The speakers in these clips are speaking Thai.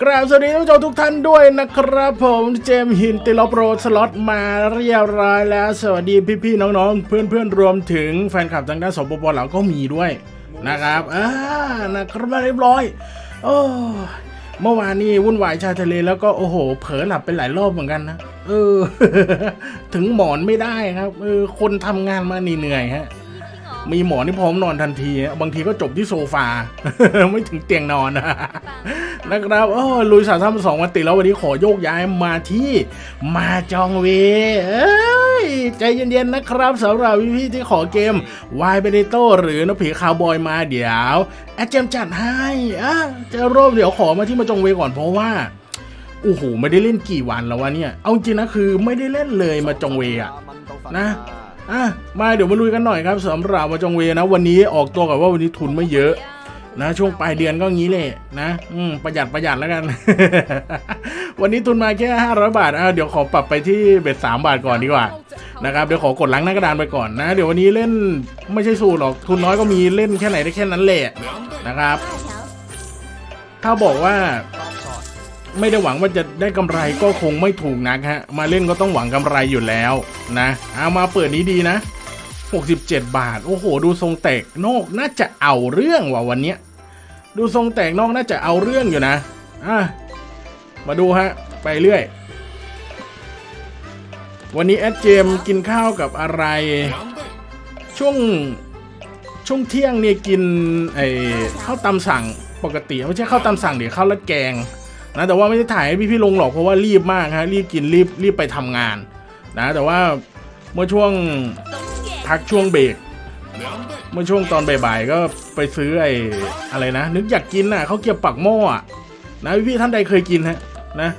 กราบสวัสดีท่านผู้ชมทุกท่านด้วยนะครับผมเจมส์หินติลอโปรสล็อตมาเรียบร้อยแล้ว สวัสดีพี่ๆน้องๆ เพื่อนๆรวมถึงแฟนคลับทางด้านสปปลาวก็มีด้วยนะครับอ่านะครับเรียบร้อยโอ้เมื่อวานนี้วุ่นวายชายทะเลแล้วก็โอ้โห เผลอหลับไปหลายรอบเหมือนกันนะเออ ถึงหมอนไม่ได้ครับเออคนทำงานมาเหนื่อยฮะ มีหมอนที่พร้อมนอนทันทีฮะบางทีก็จบที่โซฟา ไม่ถึงเตียงนอนนะครับโอ้ยลุยสามสามสองวันติดแล้ววันนี้ขอโยกย้ายมาที่มาจองเวเอ้ยใจเย็นๆนะครับสำหรับพี่ๆที่ขอเกมวายเบเนโตหรือนกผีคาวบอยมาเดี๋ยวแอดเจมจัดให้อะจะรบเดี๋ยวขอมาที่มาจองเวก่อนเพราะว่าโอ้โหไม่ได้เล่นกี่วันแล้ววะเนี่ย เอาจริงนะคือไม่ได้เล่นเลยมาจองเวอะนะ อะมาเดี๋ยวมาลุยกันหน่อยครับสำหรับมาจงเวนะ วันนี้ออกตัวกับว่าวันนี้ทุนไม่เยอะ นะช่วงปลายเดือนก็งี้แหละนะอืมประหยัดประหยัดแล้วกัน วันนี้ทุนมาแค่ 500 บาทอะเดี๋ยวขอปรับไปที่เบ็ด3บาทก่อนดีกว่านะครับเดี๋ยวขอกดล้างหน้ากระดานไปก่อนนะ เดี๋ยววันนี้เล่นไม่ใช่สูตรหรอกทุนน้อยก็มีเล่นแค่ไหนได้แค่นั้นแหละนะครับ ถ้าบอกว่า ไม่ได้หวังว่าจะได้กำไรก็คงไม่ถูกนักฮะ มาเล่นก็ต้องหวังกำไรอยู่แล้วนะเอามาเปิดนี้ดีนะ 67 บาท โอ้โห ดูทรงแตกนอกน่าจะเอาเรื่องว่ะวันเนี้ยดูทรงแตกนอกน่าจะเอาเรื่องอยู่นะอะมาดูฮะ ไปเรื่อย วันนี้แอดเจมกินข้าวกับอะไร ช่วงช่วงเที่ยงเนี่ยกินไอ้ข้าวตำสั่งปกติไม่ใช่ข้าวตำสั่งเดี๋ยวข้าวราดแกง นะแต่ว่าไม่ได้ถ่ายให้พี่ๆลงหรอกเพราะว่ารีบมากฮะรีบกินรีบรีบไปทำงานนะแต่ว่าเมื่อช่วงพักช่วงเบรกเมื่อช่วงตอนบ่ายๆก็ไปซื้อไอ้อะไรนะ นึกอยากกินน่ะเขาเกรียบปักหม้ออะนะพี่ท่านใดเคยกินฮะนะ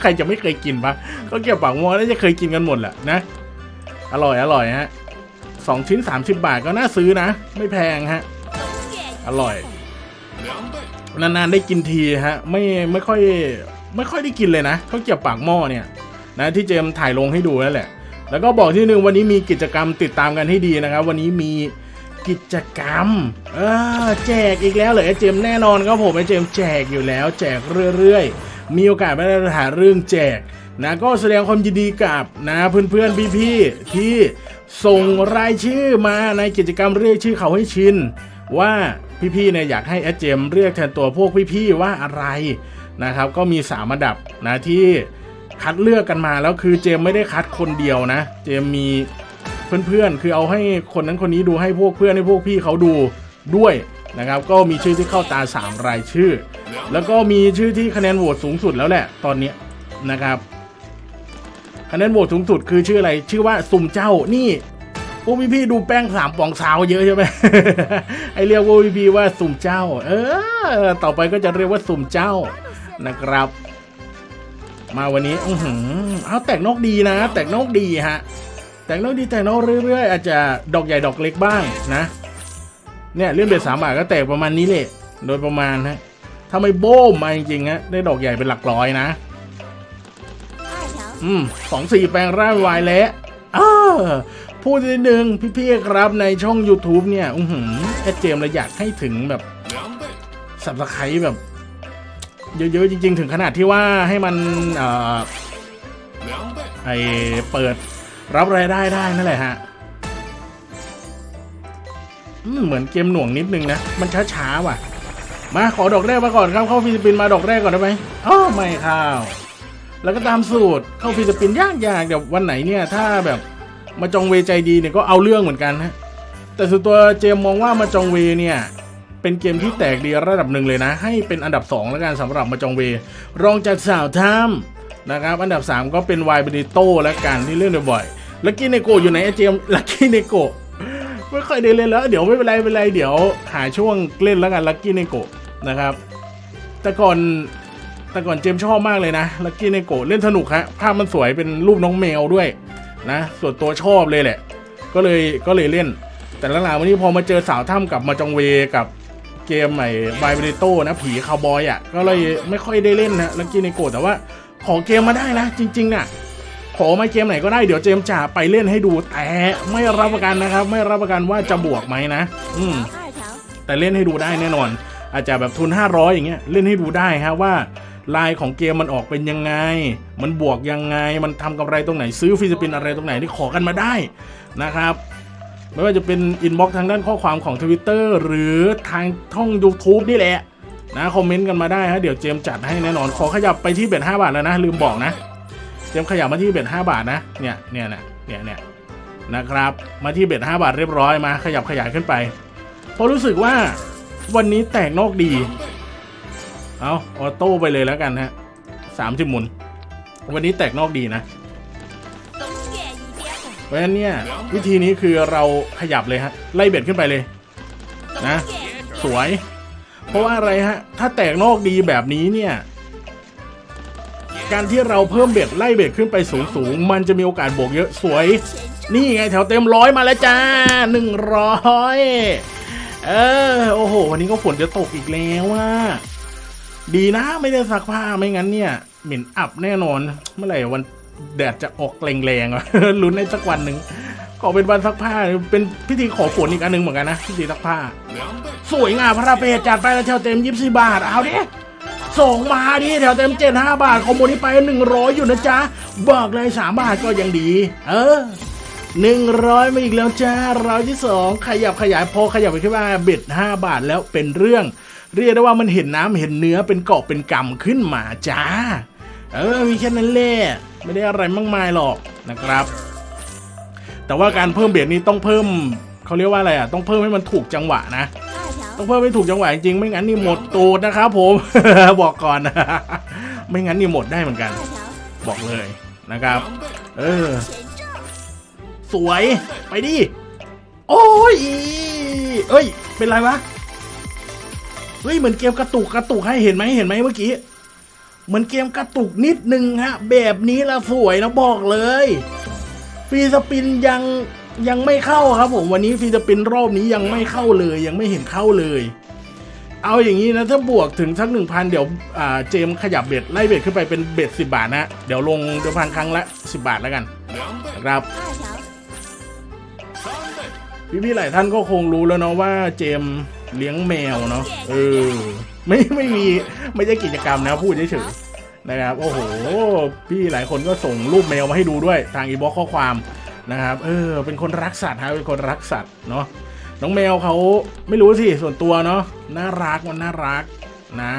ใครจะไม่เคยกินปะเขาเกรียบปักหม้อน่าจะเคยกินกันหมดแหละนะ อร่อยอร่อยฮะสองชิ้น 30 บาทก็น่าซื้อนะ ไม่แพงฮะ อร่อย นานๆได้กินทีฮะไม่ไม่ค่อยไม่ค่อยได้กินเลยนะข้าวเกี๊ยวปากหม้อเนี่ยนะที่เจมถ่ายลงให้ดูนั่นแหละ แล้วก็บอกที่หนึ่งวันนี้มีกิจกรรมติดตามกันให้ดีนะครับ วันนี้มีกิจกรรมเออแจกอีกแล้วเหรอไอเจมแน่นอนครับผมไอ้เจมแจกอยู่แล้ว แจกเรื่อยๆ มีโอกาสไม่ได้หาเรื่องแจกนะก็แสดงความยินดีกับนะเพื่อนๆพี่ๆที่ส่งรายชื่อมาในกิจกรรมเรียกชื่อเขาให้ชินว่า พี่ๆเนี่ยอยากให้แอดเจมเรียกแทนตัวพวกพี่ๆว่าอะไรนะครับ ก็มีสามอันดับนะที่คัดเลือกกันมาแล้วคือเจมไม่ได้คัดคนเดียวนะ เจมมีเพื่อนๆ คือเอาให้คนนั้นคนนี้ดูให้พวกเพื่อนให้พวกพี่เขาดูด้วยนะครับ ก็มีชื่อที่เข้าตา 3 รายชื่อ แล้วก็มีชื่อที่คะแนนโหวตสูงสุดแล้วแหละตอนนี้นะครับคะแนนโหวตสูงสุดคือชื่ออะไรชื่อว่าสุ่มเจ้านี่ พวกพี่ๆดูแป้งสามปองสาวเยอะใช่ไหมไอเรียกพวกพี่ๆว่าสุ่มเจ้า เออ ต่อไปก็จะเรียกว่าสุ่มเจ้านะครับ มาวันนี้อือหือเอาแตกนกดีนะ แตกนกดีฮะ แตกนกดีแตกนกเรื่อยๆ อาจจะดอกใหญ่ดอกเล็กบ้างนะ เนี่ยเลื่อนเบ็ดสามบาทก็แตกประมาณนี้แหละโดยประมาณฮะถ้าไม่โบ้มมาจริงๆฮะได้ดอกใหญ่เป็นหลักร้อยนะ อืมสองสี่แปลงร่างวายแล้วเออ พูดนิดนึงพี่ๆครับในช่อง YouTube เนี่ยอือหือแอดเจมเราอยากให้ถึงแบบสับสไครแบบ เยอะๆจริง ๆ ถึงขนาดที่ว่าให้มันเอ่อไอเปิดรับรายได้ได้นั่นแหละฮะเหมือนเกมหน่วงนิดนึงนะ มันช้าๆว่ะ มาขอดอกแรกมาก่อนครับเข้าฟิลิปปินส์มาดอกแรกก่อนได้ไหมอ๋อไม่ข้าว แล้วก็ตามสูตรเข้าฟิลิปปินส์ยากยากๆเดี๋ยววันไหนเนี่ย ถ้าแบบ มาจองเวใจดีเนี่ยก็เอาเรื่องเหมือนกันฮะแต่ส่วนตัวเจมมองว่ามาจองเวเนี่ยเป็นเกมที่แตกดีระดับหนึ่งเลยนะ ให้เป็นอันดับ 2 แล้วกันสำหรับมาจองเว รองจากสาวถ้ำนะครับอันดับ 3 ก็เป็นวายเบนิโต้แล้วกันที่เล่นบ่อยๆลักกี้เนโกอยู่ไหนเจมลักกี้เนโกไม่ค่อยได้เล่นแล้ว เดี๋ยวไม่เป็นไรไม่เป็นไรเดี๋ยวหาช่วงเล่นแล้วกันลักกี้เนโกนะครับแต่ก่อนแต่ก่อนเจมชอบมากเลยนะลักกี้เนโกเล่นสนุกฮะภาพมันสวยเป็นรูปน้องแมวด้วย นะ ส่วนตัวชอบเลยแหละ ก็เลยก็เลยเล่น แต่หลังๆวันนี้พอมาเจอสาวถ้ำกับมาจองเวกับเกมใหม่บายเบริโต้นะผีคาวบอยอะก็เลยไม่ค่อยได้เล่นนะลักกี้เนโกแต่ว่าขอเกมมาได้นะ จริงๆน่ะขอมาเกมไหนก็ได้เดี๋ยวเจมส์จะไปเล่นให้ดูแต่ไม่รับประกันนะครับ ไม่รับประกันว่าจะบวกไหมนะ อืมแต่เล่นให้ดูได้แน่นอน อาจจะแบบทุน 500 อย่างเงี้ยเล่นให้ดูได้ฮะว่า ลายของเกมมันออกเป็นยังไง มันบวกยังไง มันทำกำไรตรงไหนซื้อฟรีสปินอะไรตรงไหนที่ขอกันมาได้นะครับ ไม่ว่าจะเป็นอินบ็อกซ์ทางด้านข้อความของ Twitter หรือทางท่อง YouTube นี่แหละนะคอมเมนต์กันมาได้ฮะเดี๋ยวเจมจัดให้แน่นอนขอขยับไปที่เบ็ด5บาทแล้วนะลืมบอกนะเจมขยับมาที่เบ็ด5บาทนะเนี่ยเนี่ยเนี่ยเนี่ยเนี่ยนะครับมาที่เบ็ด5บาทเรียบร้อยมาขยับขยายขึ้นไปเพราะรู้สึกว่าวันนี้แตกนอกดี เอาออโต้ไปเลยแล้วกันฮะสามสิบหมุน วันนี้แตกนอกดีนะเพราะฉะนั้นเนี่ยวิธีนี้คือเราขยับเลยฮะไล่เบ็ดขึ้นไปเลย นะ สวย เพราะว่าอะไรฮะ ถ้าแตกนอกดีแบบนี้เนี่ยการที่เราเพิ่มเบ็ดไล่เบ็ดขึ้นไปสูงสูงมันจะมีโอกาสบวกเยอะสวย นี่ไงแถวเต็มร้อยมาแล้วจ้าหนึ่งร้อยเออโอ้โห วันนี้ก็ฝนจะตกอีกแล้วว่า ดีนะไม่ได้ซักผ้าไม่งั้นเนี่ย เหม็นอับแน่นอน เมื่อไหร่วันแดดจะออกแรงๆอะลุ้นในสักวันหนึ่งก็เป็นวันซักผ้าเป็นพิธีขอฝนอีกอันหนึ่งเหมือนกันนะพิธีซักผ้า สวยงามพระเปรจัดไปแล้วแถวเต็มยี่สิบาทเอาดิส่งมาดิแถวเต็มเจ็ดห้าบาทคอมโบนี้ไปหนึ่งร้อยอยู่นะจ๊ะบอกเลยสามบาทก็ยังดี เออหนึ่งร้อยมาอีกแล้วจ้าร้อยที่สองขยับขยายพอขยับไปขึ้นมาเบ็ดห้าบาทแล้วเป็นเรื่อง เรียกได้ว่ามันเห็นน้ำเห็นเนื้อเป็นเกาะเป็นกำขึ้นมาจ้า เออมีแค่นั้นแหละไม่ได้อะไรมากมายหรอกนะครับ แต่ว่าการเพิ่มเบียดนี้ต้องเพิ่มเขาเรียกว่าอะไรอะต้องเพิ่มให้มันถูกจังหวะนะต้องเพิ่มให้ถูกจังหวะจริงไม่งั้นนี่หมดตูดนะครับผม บอกก่อนนะไม่งั้นนี่หมดได้เหมือนกัน บอกเลยนะครับ เออ สวยไปดิโอ้ยเอ้ย เป็นไรวะ เฮ้ยเหมือนเกมกระตุกกระตุกให้เห็นไหมเห็นไหมเมื่อกี้เหมือนเกมกระตุกนิดนึงฮะ แบบนี้ละสวยนะบอกเลยฟรีสปินยังยังไม่เข้าครับผมวันนี้ฟรีสปินรอบนี้ยังไม่เข้าเลย ยังไม่เห็นเข้าเลย เอาอย่างนี้นะถ้าบวกถึงสักหนึ่งพันเดี๋ยวเจมขยับเบ็ดไล่เบ็ดขึ้นไปเป็นเบ็ดสิบาทนะเดี๋ยวลงเดี๋ยวพันครั้งละสิบาทแล้วกันนะครับ，พี่ๆหลายท่านก็คงรู้แล้วเนาะว่าเจม เลี้ยงแมวเนาะเออไม่ไม่มีไม่ใช่กิจกรรมนะพูดเฉยๆนะครับโอ้โห พี่หลายคนก็ส่งรูปแมวมาให้ดูด้วยทางอีบ็อกข้อความนะครับ เออ เป็นคนรักสัตว์ฮะเป็นคนรักสัตว์เนาะน้องแมวเขาไม่รู้สิส่วนตัวเนาะน่ารักมันน่ารักนะ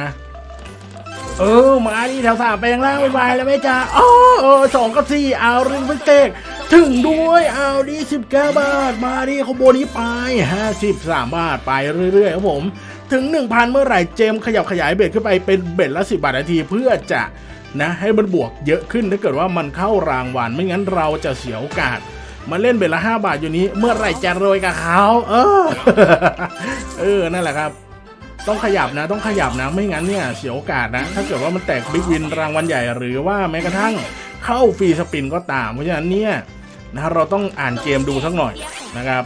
เออมาดิแถวสามแปลงร่างไปไปแล้วไม่จ้าอ๋อเออสองกับสี่เอาเรื่องไปเตกถึงด้วยเอาดิสิบเก้าบาท มาดิขบวนนี้ไปห้าสิบสามบาทไปเรื่อยๆครับผมถึง 1,000 เมื่อไหร่เจมขยับขยายเบ็ดขึ้นไปเป็นเบ็ดละ 10 บาทนาทีเพื่อจะนะให้มันบวกเยอะขึ้นถ้าเกิดว่ามันเข้ารางวัลไม่งั้นเราจะเสียโอกาส มาเล่นเบ็ดละ 5 บาทอยู่นี้ เมื่อไหร่จะรวยกับเขาเออ เออ นั่นแหละครับ ต้องขยับนะต้องขยับนะไม่งั้นเนี่ยเสียโอกาสนะ ถ้าเกิดว่ามันแตกบิ๊กวินรางวัลใหญ่หรือว่าแม้กระทั่งเข้าฟรีสปินก็ตาม เพราะฉะนั้นเนี่ยนะเราต้องอ่านเกมดูสักหน่อยนะครับ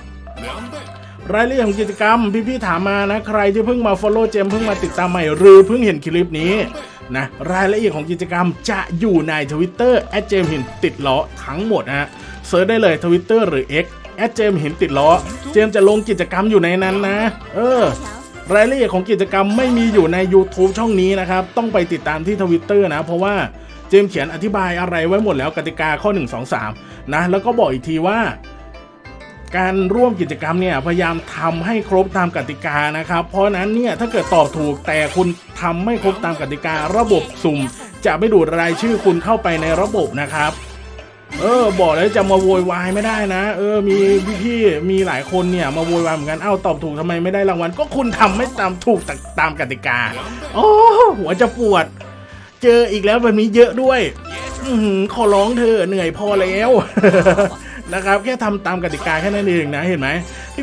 รายละเอียดของกิจกรรมพี่ๆถามมานะใครที่เพิ่งมา follow เจมเพิ่งมาติดตามใหม่หรือเพิ่งเห็นคลิปนี้นะรายละเอียดของกิจกรรมจะอยู่ใน Twitter แอดเจมหินติดล้อทั้งหมดนะฮะเซิร์ชได้เลย Twitter หรือ X แอดเจมหินติดล้อ เจมจะลงกิจกรรมอยู่ในนั้นนะ เออ， รายละเอียดของกิจกรรมไม่มีอยู่ใน YouTube ช่องนี้นะครับ ต้องไปติดตามที่ทวิตเตอร์นะ เพราะว่าเจมเขียนอธิบายอะไรไว้หมดแล้วกติกาข้อ 1 2 3 นะ แล้วก็บอกอีกทีว่า การร่วมกิจกรรมเนี่ย พยายามทำให้ครบตามกติกานะครับ เพราะฉะนั้นเนี่ย ถ้าเกิดตอบถูกแต่คุณทำไม่ครบตามกติการะบบสุ่ม จะไม่ดูดรายชื่อคุณเข้าไปในระบบนะครับ เออ บอกแล้วจะมาโวยวายไม่ได้นะ เออ มีพี่ๆมีหลายคนเนี่ย มาโวยวายเหมือนกัน เอ้าตอบถูกทำไมไม่ได้รางวัล ก็คุณทำไม่ตามถูกตามกติกา โอ้หัวจะปวด เจออีกแล้วแบบนี้เยอะด้วยอืขอร้องเธอเหนื่อยพอแล้วนะครับแค่ทำตามกติกาแค่นั้นเองนะเห็นไหม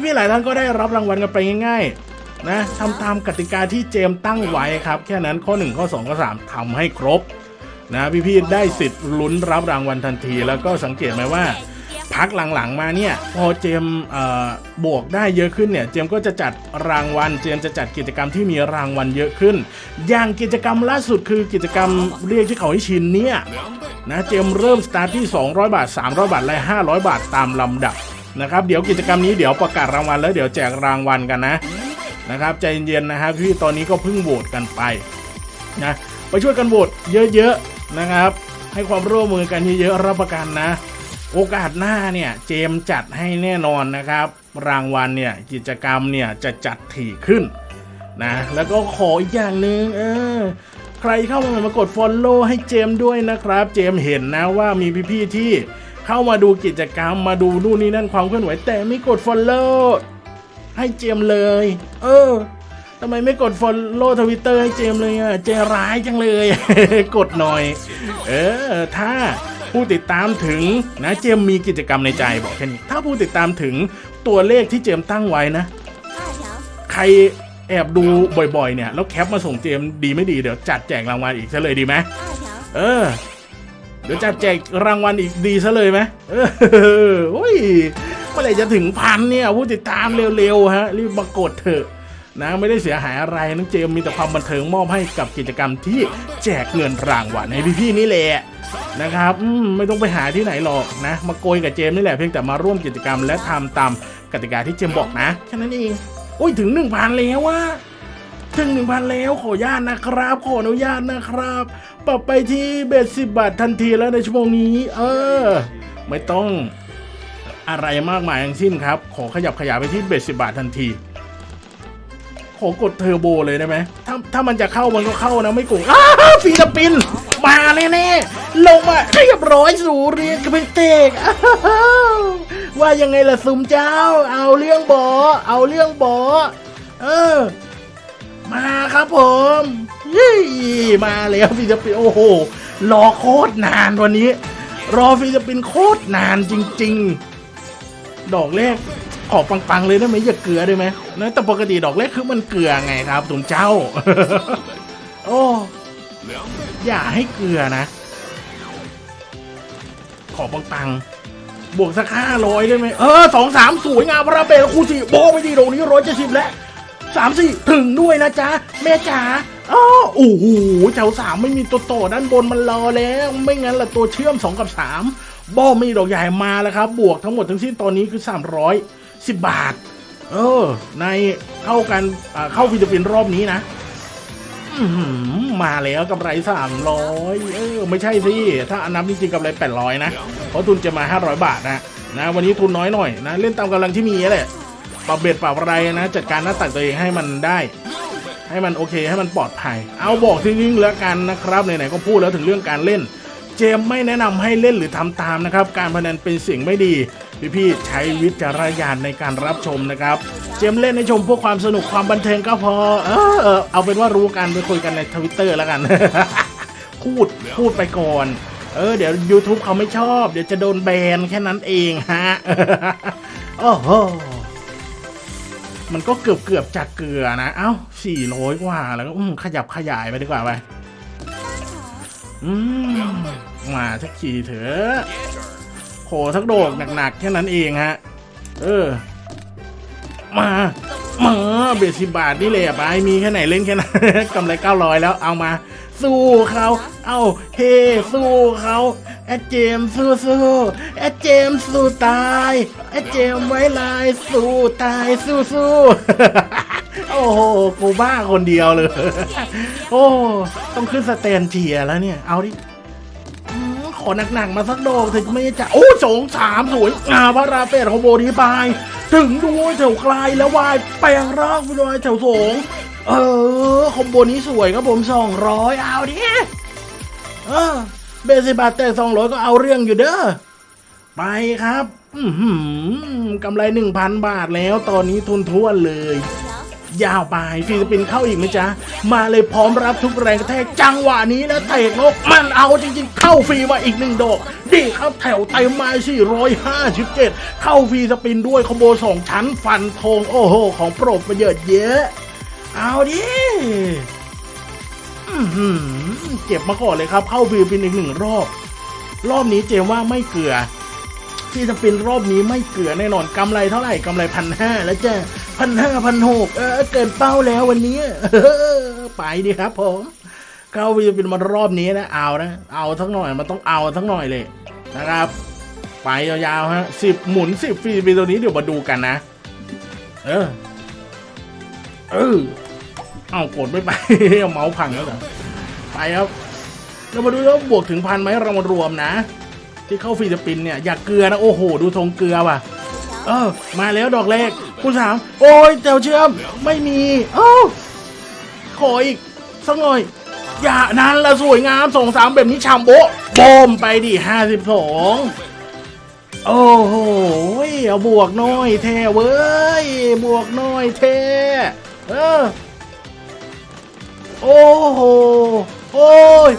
พี่ๆหลายท่านก็ได้รับรางวัลกันไปง่ายๆนะทำตามกติกาที่เจมตั้งไว้ครับ แค่นั้นข้อ 1 ข้อ 2 ข้อ 3ทำให้ครบ นะพี่ๆได้สิทธิ์ลุ้นรับรางวัลทันที แล้วก็สังเกตไหมว่า พักหลังๆมาเนี่ยพอเจมบวกได้เยอะขึ้นเนี่ยเจมก็จะจัดรางวัล เจมจะจัดกิจกรรมที่มีรางวัลเยอะขึ้น อย่างกิจกรรมล่าสุดคือกิจกรรมเรียกที่เขาให้ชินเนี่ยนะเจมเริ่มสตาร์ทที่ 200 บาท 300 บาท และ 500 บาทตามลำดับนะครับเดี๋ยวกิจกรรมนี้เดี๋ยวประกาศรางวัลแล้วเดี๋ยวแจกรางวัลกันนะนะครับใจเย็นๆนะครับพี่ตอนนี้ก็เพิ่งโหวตกันไปนะไปช่วยกันโหวตเยอะๆ นะครับ ให้ความร่วมมือกันเยอะๆรับประกันนะ โอกาสหน้าเนี่ยเจมจัดให้แน่นอนนะครับ รางวัลเนี่ยกิจกรรมเนี่ยจะจัดถี่ขึ้นนะแล้วก็ขออีกอย่างหนึ่งเออใครเข้ามาใหม่มากด Follow ให้เจมด้วยนะครับ เจมเห็นนะว่ามีพี่ๆที่เข้ามาดูกิจกรรมมาดูนู่นนี่นั่นความเคลื่อนไหวแต่ไม่กด Follow ให้เจมเลย เออ ทำไมไม่กดฟอลโล่ทวิตเตอร์ให้เจมเลยอะ เจร้ายจังเลย กดหน่อย เออ ถ้าผู้ติดตามถึงนะเจมมีกิจกรรมในใจบอกแค่นี้ ถ้าผู้ติดตามถึงตัวเลขที่เจมตั้งไว้นะ ใครแอบดูบ่อยๆเนี่ย แล้วแคปมาส่งเจมดีไม่ดีเดี๋ยวจัดแจกรางวัลอีกซะเลยดีไหมเออ เดี๋ยวจัดแจกรางวัลอีกดีซะเลยไหมเออโอ้ยเมื่อไหร่จะถึงพันเนี่ยผู้ติดตามเร็วๆฮะรีบมากดเถอะ นะไม่ได้เสียหายอะไรน้องเจมมีแต่ความบันเทิงมอบให้กับกิจกรรมที่แจกเงินรางวัลให้พี่ๆนี่แหละนะครับมไม่ต้องไปหาที่ไหนหรอกนะ มาโกยกับเจมนี่แหละเพียงแต่มาร่วมกิจกรรมและทำตามกติกาที่เจมบอกนะแค่นั้นเองโอ้ยถึงหนึ่งพันแล้ววะถึงหนึ่งพันแล้วขออนุญาตนะครับ ขออนุญาตนะครับ ปรับไปที่เบสสิบบาททันทีแล้วในชั่วโมงนี้ เออ ไม่ต้องอะไรมากมายทั้งสิ้นครับ ขอขยับขยายไปที่เบสสิบบาททันที ขอกดเทอร์โบเลยได้ไหมถ้าถ้ามันจะเข้ามันก็เข้านะไม่โกงอ้าวฟิลิปปินมาแน่ๆลงมาเรียบร้อยสู่เรียนกระเป็นเตกอ้าวว่ายังไงล่ะซุมเจ้า เอาเรื่องบอเอาเรื่องบอเออ มาครับผมยี่มาแล้วฟิลิปปินโอ้โหรอโคตรนานวันนี้ รอฟิลิปปินโคตรนานจริง ๆ ดอกแรก ออกปังๆเลยได้ไหมอย่าเกลือได้ไหมนะแต่ปกติดอกแรกคือมันเกลือไงครับตุนเจ้า โอ้อย่าให้เกลือนะ ขอปังๆบวกสักห้าร้อยได้ไหมเออสองสามสวยงามพระเบลคู่สี่โบไปดีตรงนี้ร้อยเจ็ดสิบแล้วสามสี่ถึงด้วยนะจ๊ะแม่จ๋าอ้อโอ้โหแถวสามไม่มีตัวโตด้านบนมันรอแล้ว ไม่งั้นละตัวเชื่อมสองกับสามบ้อมีดอกใหญ่มาแล้วครับ บวกทั้งหมดทั้งสิ้นตอนนี้คือสามร้อย สิบบาท เออ ในเข้ากันเข้าฟิลิปปินส์รอบนี้นะมาแล้วกำไรสามร้อยเออ ไม่ใช่สิ ถ้าอันนับจริงๆกำไรแปดร้อยนะ เพราะทุนจะมาห้าร้อยบาทนะนะ วันนี้ทุนน้อยหน่อยนะ เล่นตามกำลังที่มีแหละปรับเบ็ดปรับอะไรนะ จัดการหน้าตักตัวเองให้มันได้ ให้มันโอเคให้มันปลอดภัย เอาบอกที่นิ่งแล้วกันนะครับไหนๆก็พูดแล้วถึงเรื่องการเล่น เจมไม่แนะนำให้เล่นหรือทำตามนะครับ การพนันเป็นสิ่งไม่ดี พี่ๆใช้วิจารณญาณในการรับชมนะครับ เจมเล่นให้ชมเพื่อความสนุกความบันเทิงก็พอ เออเอาเป็นว่ารู้กันไปคุยกันในทวิตเตอร์แล้วกัน พูดพูดไปก่อน เออเดี๋ยว YouTube เขาไม่ชอบ เดี๋ยวจะโดนแบนแค่นั้นเองฮะโอ้โหมันก็เกือบเกือบๆจากเกลือนะ เอ้าสี่ร้อยกว่าแล้วก็ขยับขยายไปดีกว่าไปอืมมาสักทีเถอะ โขสักโดกหนักๆแค่นั้นเองฮะ เออ มามาเบสสิบาทนี่เลยอะไปมีแค่ไหนเล่นแค่นั้นกำไรเก้าร้อยแล้วเอามา สู้เขาเอาเฮสู้เขาแอดเจมสู้สู้แอดเจมสู้ตายแอดเจมไว้ลายสู้ตายสู้สู้โอ้โหกูบ้าคนเดียวเลย โอ้ ต้องขึ้นสแตนเทียแล้วเนี่ย เอาดิ ขอหนักๆมาสักดอกถึงไม่จะโอ้สองสามสวยงามพระราเปดของโบดีบายถึงด้วยแถวไกลแล้ววายแปลงร่างไปด้วยแถวสองเออคอมโบนี้สวยครับผมสองร้อยเอาดิเออเบสิบาทแต่สองร้อยก็เอาเรื่องอยู่เด้อไปครับอือหือกำไรหนึ่งพันบาทแล้วตอนนี้ทุนท้วนเลย， ยาวไปฟิลิปปินส์เข้าอีกไหมจ๊ะ มาเลยพร้อมรับทุกแรงกระแทกจังหวะนี้แล้วเตะนกมันเอาจริงๆ เข้าฟรีมาอีกหนึ่งดอกดีครับแถวเต็มมา457 เข้าฟรีสปินด้วยคอมโบสองชั้นฟันธงโอ้โห ของโปรดประเยชน์เยอะ เอาดิเก็บมาก่อนเลยครับ เข้าฟิลิปปินอีกหนึ่งรอบ รอบนี้เจมว่าไม่เกลือที่จะเป็นรอบนี้ไม่เกลือแน่นอนกำไรเท่าไหร่กำไรพันห้าแล้วจ้ะ พันห้าพันหกเออเกินเป้าแล้ววันนี้ไปดีครับผม เข้าวีจะเป็นมารอบนี้นะเอานะ เอาทั้งหน่อยมันต้องเอาทั้งหน่อยเลยนะครับ ไปยาวๆฮะสิบหมุนสิบฟรีไปตัวนี้เดี๋ยวมาดูกันนะ เออ เออเอากดไม่ไปเอาเมาส์พังแล้วเหรอไปครับเรามาดูแล้วบวกถึงพันไหมเรามารวมนะ ที่เข้าฟิลิปปินส์เนี่ย อยากเกลือนะ โอ้โห ดูทรงเกลือว่ะ เออ มาแล้วดอกแรก คุณสามโอ้ยเจ้าเชื่อมไม่มีเอ้าขออีกสักหน่อย อย่านั้นละสวยงามสองสามแบบนี้ชามโบะโบมไปดิห้าสิบสองโอ้โหเอาบวกน้อยแท้เว้ย บวกน้อยแท้เออโอ้โห โอ้ย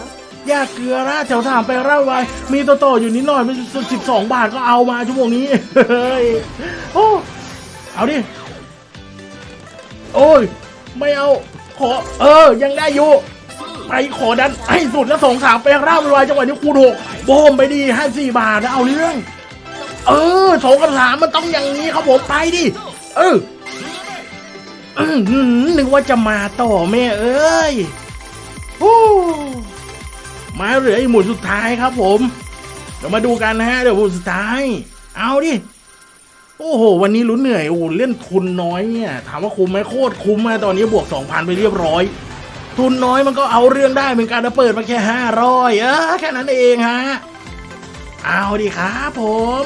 ยากเกลือนะแถวถามไปเล่าไว้ มีตัวต่ออยู่นิดหน่อยเป็นสิบสองบาทก็เอามาชั่วโมงนี้ เฮ้ย โอ้ เอาดิ โอ้ย ไม่เอา ขอ เออ ยังได้อยู่ ไปขอดันให้สุดแล้วสองสามไปร่ำรวยจังหวะนี้คูณหกโบมไปดีห้าสี่บาทแล้วเอาเรื่อง เออสองกับสามมันต้องอย่างนี้ครับผมไปดิ เอออื้อหือนึกว่าจะมาต่อแม่เอ้ยโอ้มาเหลืออีกหมุนสุดท้ายครับผม เดี๋ยวมาดูกันนะฮะเดี๋ยวหมุนสุดท้าย เอาดิ โอ้โห วันนี้ลุ้นเหนื่อย โอ้เล่นทุนน้อยเนี่ย ถามว่าคุ้มไหมโคตรคุ้มมาตอนนี้บวก 2,000 ไปเรียบร้อย ทุนน้อยมันก็เอาเรื่องได้เหมือนกันนะเปิดมาแค่ห้าร้อยเออแค่นั้นเองฮะ เอาดิครับผม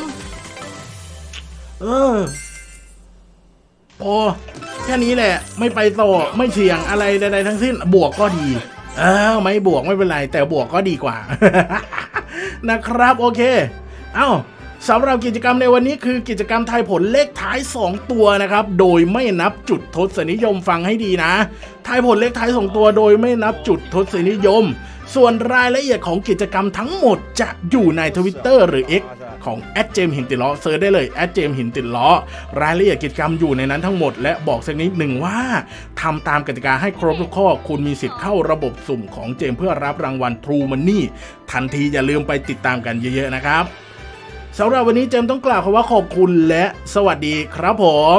เออพอแค่นี้แหละ ไม่ไปต่อ ไม่เสี่ยงอะไรใดๆทั้งสิ้น บวกก็ดี เออไม่บวกไม่เป็นไร แต่บวกก็ดีกว่า นะครับ โอเค เอ้า สำหรับกิจกรรมในวันนี้คือกิจกรรมทายผลเลขท้าย 2 ตัวนะครับ โดยไม่นับจุดทศนิยมฟังให้ดีนะ ทายผลเลขท้าย 2 ตัวโดยไม่นับจุดทศนิยม ส่วนรายละเอียดของกิจกรรมทั้งหมดจะอยู่ใน Twitter หรือ X ของแอดเจมหินติดล้อเซิร์ชได้เลยแอดเจมหินติดล้อรายละเอียดกิจกรรมอยู่ในนั้นทั้งหมด และบอกสักนิดหนึ่งว่าทำตามกติกาให้ครบทุกข้อ คุณมีสิทธิ์เข้าระบบสุ่มของเจมเพื่อรับรางวัล True Money ทันทีอย่าลืมไปติดตามกันเยอะๆนะครับ สำหรับวันนี้เจมต้องกล่าวคำว่าขอบคุณและสวัสดีครับผม